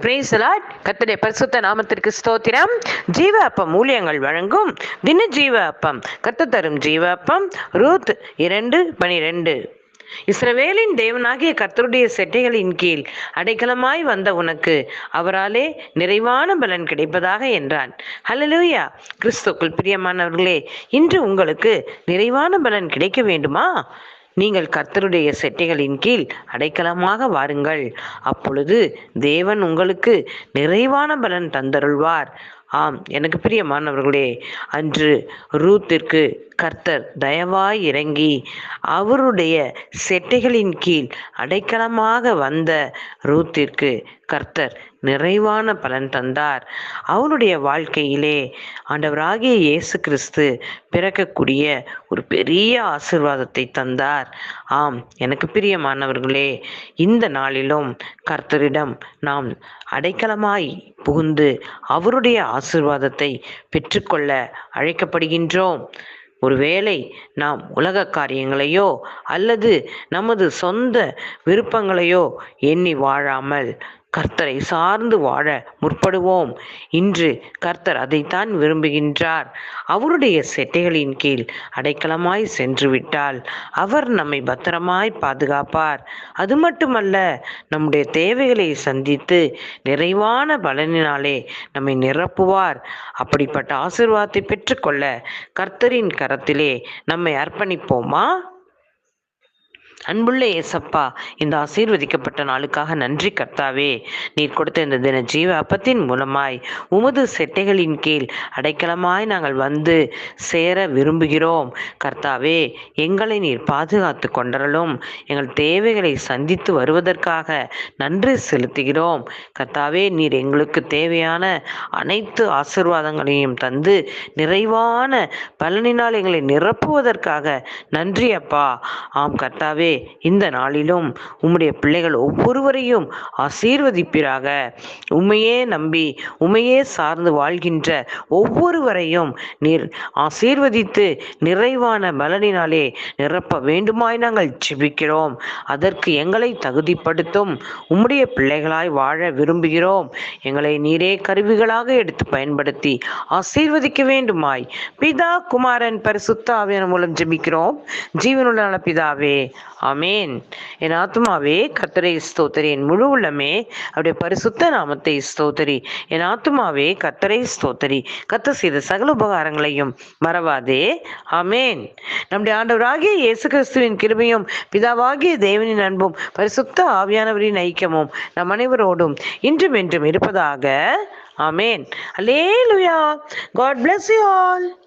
பிரேசலாட் கத்தடைய பரிசுத்த நாமத்திற்கு ஸ்தோத்திரம். ஜீவ அப்பம் ஊழியங்கள் வழங்கும் தின ஜீவ அப்பம் கத்த தரும் ஜீவ அப்பம் ரூத் இரண்டு பனிரெண்டு. இஸ்ரவேலின் தேவனாகிய கர்த்தருடைய செட்டைகளின் கீழ் அடைக்கலமாய் வந்த உனக்கு அவராலே நிறைவான பலன் கிடைப்பதாக என்றான். ஹலலூயா கிறிஸ்துக்குள் பிரியமானவர்களே இன்று உங்களுக்கு நிறைவான பலன் கிடைக்க வேண்டுமா? நீங்கள் கர்த்தருடைய செட்டைகளின் கீழ் அடைக்கலமாக வாருங்கள். அப்பொழுது தேவன் உங்களுக்கு நிறைவான பலன் தந்தருள்வார். ஆம் எனக்கு பிரியமானவர்களே அன்று ரூத்திற்கு கர்த்தர் தயவாய் இறங்கி அவருடைய செட்டைகளின் கீழ் அடைக்கலமாக வந்த ரூத்திற்கு கர்த்தர் நிறைவான பலன் தந்தார். அவனுடைய வாழ்க்கையிலே ஆண்டவராகிய இயேசு கிறிஸ்து பிறக்கக்கூடிய ஒரு பெரிய ஆசிர்வாதத்தை தந்தார். ஆம் எனக்கு பிரியமானவர்களே இந்த நாளிலும் கர்த்தரிடம் நாம் அடைக்கலமாய் புகுந்து அவருடைய ஆசிர்வாதத்தை பெற்றுக்கொள்ள அழைக்கப்படுகின்றோம். ஒருவேளை நாம் உலக காரியங்களையோ அல்லது நமது சொந்த விருப்பங்களையோ எண்ணி வாழாமல் கர்த்தரை சார்ந்து வாழ முற்படுவோம். இன்று கர்த்தர் அதைத்தான் விரும்புகின்றார். அவருடைய செட்டைகளின் கீழ் அடைக்கலமாய் சென்று விட்டால் அவர் நம்மை பத்திரமாய் பாதுகாப்பார். அது மட்டுமல்ல நம்முடைய தேவைகளை சந்தித்து நிறைவான பலனினாலே நம்மை நிரப்புவார். அப்படிப்பட்ட ஆசிர்வாதத்தை பெற்றுக்கொள்ள கர்த்தரின் கரத்திலே நம்மை அர்ப்பணிப்போமா? அன்புள்ள ஏசப்பா இந்த ஆசீர்வதிக்கப்பட்ட நாளுக்காக நன்றி கர்த்தாவே. நீர் கொடுத்த இந்த தின ஜீவ அப்பத்தின் மூலமாய் உமது செட்டைகளின் கீழ் அடைக்கலமாய் நாங்கள் வந்து சேர விரும்புகிறோம். கர்த்தாவே எங்களை நீர் பாதுகாத்து கொண்டரலும் எங்கள் தேவைகளை சந்தித்து வருவதற்காக நன்றி செலுத்துகிறோம். கர்த்தாவே நீர் எங்களுக்கு தேவையான அனைத்து ஆசிர்வாதங்களையும் தந்து நிறைவான பலனினால் எங்களை நிரப்புவதற்காக நன்றி அப்பா. ஆம் கர்த்தாவே இந்த நாளிலும் உம்முடைய பிள்ளைகள் ஒவ்வொருவரையும் ஆசீர்வதிப்பீராக. உமையே நம்பி உமையே சார்ந்து வாழ்கின்ற ஒவ்வொருவரையும் நீர் ஆசீர்வதித்து நிறைவான பலனினாலே நிரப்ப வேண்டுமாய் நாங்கள் ஜெபிக்கிறோம். அதற்கு எங்களை தகுதிப்படுத்தும் உம்முடைய பிள்ளைகளாய் வாழ விரும்புகிறோம். எங்களை நீரே கருவிகளாக எடுத்து பயன்படுத்தி ஆசீர்வதிக்க வேண்டுமாய். பிதா குமாரன் பரிசுத்த ஆவியான மூலம் ஜெபிக்கிறோம். ஜீவனுள்ள பிதாவே ஆமேன். என் ஆத்மாவே கத்தரை ஸ்தோத்தரி. என் முழு உள்ளமே அவருடைய பரிசுத்த நாமத்தை ஸ்தோத்தரி. என் ஆத்மாவே கத்தரை ஸ்தோத்தரி. கத்த செய்த சகல உபகாரங்களையும் மறவாதே. ஆமேன். நம்முடைய ஆண்டவராகிய இயேசு கிறிஸ்துவின் கிருபையும் பிதாவாகிய தேவனின் அன்பும் பரிசுத்த ஆவியானவரின் ஐக்கியமும் நம் அனைவரோடும் இன்றும் என்றும் இருப்பதாக. ஆமேன். அலேலுயா காட் பிளஸ் யூ ஆல்